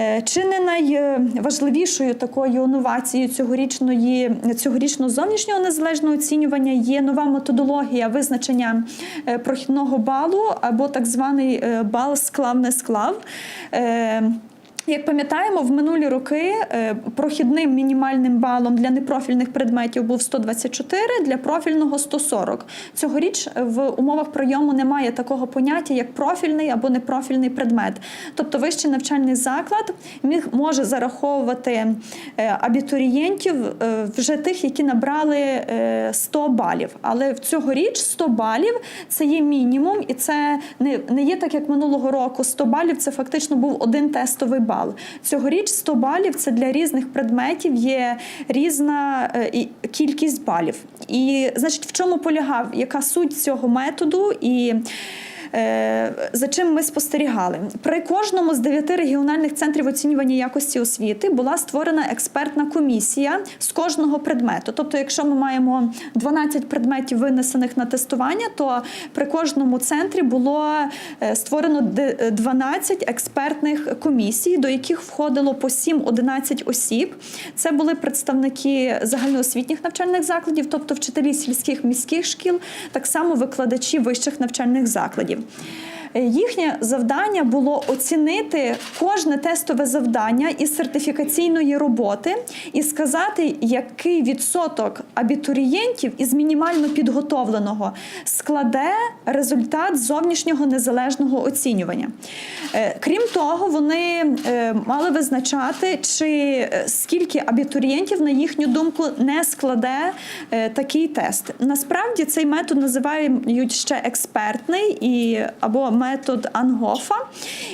Е, Чи не найважливішою такою новацією цьогорічної цьогорічного зовнішнього незалежного оцінювання є нова методологія визначення е, прохідного балу або так званий е, бал склав не склав. Е, Як пам'ятаємо, в минулі роки е, прохідним мінімальним балом для непрофільних предметів був 124, для профільного 140. Цьогоріч в умовах прийому немає такого поняття, як профільний або непрофільний предмет. Тобто вищий навчальний заклад міг може зараховувати е, абітурієнтів е, вже тих, які набрали е, 100 балів. Але в цьогоріч 100 балів це є мінімум, і це не є так, як минулого року. 100 балів це фактично був один тестовий бал. Цьогоріч 100 балів це для різних предметів є різна е, кількість балів. І значить, в чому полягав, яка суть цього методу і. Е, За чим ми спостерігали при кожному з дев'яти регіональних центрів оцінювання якості освіти була створена експертна комісія з кожного предмету. Тобто, якщо ми маємо 12 предметів винесених на тестування, то при кожному центрі було е, створено де- 12 експертних комісій, до яких входило по 7-11 осіб. Це були представники загальноосвітніх навчальних закладів, тобто вчителі сільських міських шкіл, так само викладачі вищих навчальних закладів. Е, Їхнє завдання було оцінити кожне тестове завдання із сертифікаційної роботи і сказати, який відсоток абітурієнтів із мінімально підготовленого складе результат зовнішнього незалежного оцінювання. Е, Крім того, вони е, мали визначати, чи е, скільки абітурієнтів, на їхню думку, не складе такий тест. Насправді цей метод називають ще експертний і або метод Ангофа,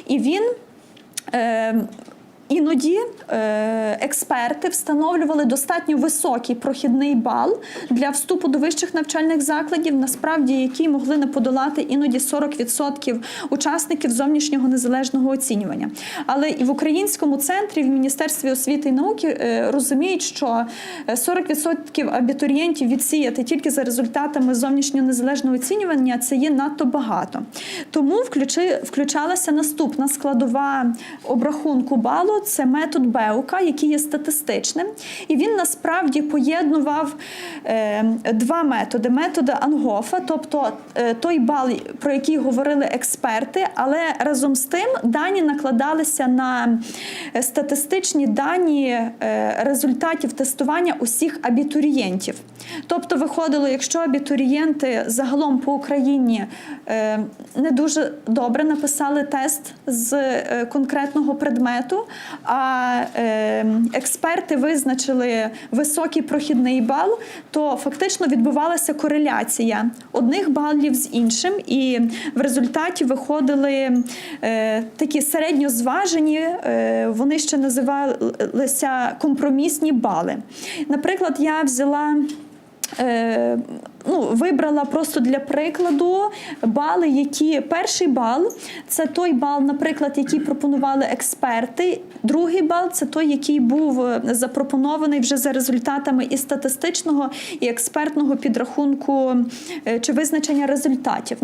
і він. Е, Іноді е, експерти встановлювали достатньо високий прохідний бал для вступу до вищих навчальних закладів, насправді які могли не подолати іноді 40% учасників зовнішнього незалежного оцінювання. Але і в українському центрі, в Міністерстві освіти і науки е, розуміють, що е, 40% абітурієнтів відсіяти тільки за результатами зовнішнього незалежного оцінювання це є надто багато. Тому включалася наступна складова обрахунку балу це метод Беука, який є статистичним. І він насправді поєднував е, два методи: методи Ангофа, тобто е, той бал, про який говорили експерти, але разом з тим дані накладалися на статистичні дані е, результатів тестування усіх абітурієнтів. Тобто, виходило, якщо абітурієнти загалом по Україні не дуже добре написали тест з конкретного предмету, а е, експерти визначили високий прохідний бал, то фактично відбувалася кореляція одних балів з іншим, і в результаті виходили е, такі середньозважені, е, вони ще називалися компромісні бали. Наприклад, я взяла. Е, ну, вибрала просто для прикладу бали, які перший бал це той бал, наприклад, який пропонували експерти. Другий бал це той, який був е, запропонований вже за результатами і статистичного, і експертного підрахунку е, чи визначення результатів.